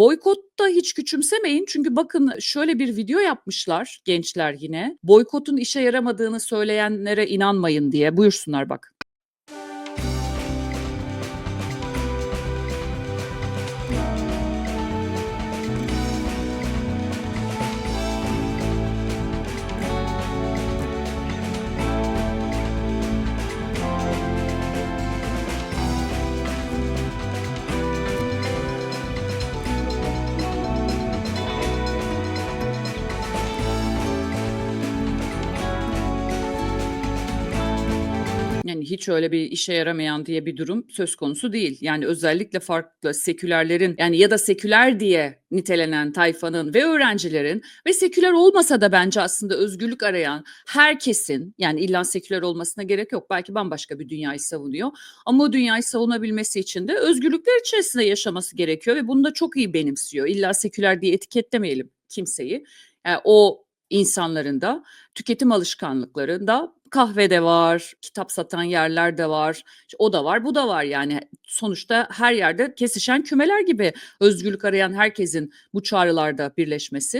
boykot da hiç küçümsemeyin. Çünkü bakın şöyle bir video yapmışlar gençler yine. Boykotun işe yaramadığını söyleyenlere inanmayın diye. Buyursunlar bak. Yani hiç öyle bir işe yaramayan diye bir durum söz konusu değil. Yani özellikle farklı sekülerlerin yani ya da seküler diye nitelenen tayfanın ve öğrencilerin ve seküler olmasa da bence aslında özgürlük arayan herkesin yani illa seküler olmasına gerek yok. Belki bambaşka bir dünyayı savunuyor. Ama o dünyayı savunabilmesi için de özgürlükler içerisinde yaşaması gerekiyor ve bunu da çok iyi benimsiyor. İlla seküler diye etiketlemeyelim kimseyi. Yani o insanların da tüketim alışkanlıklarında kahve de var, kitap satan yerler de var, o da var, bu da var yani. Sonuçta her yerde kesişen kümeler gibi özgürlük arayan herkesin bu çağrılarda birleşmesi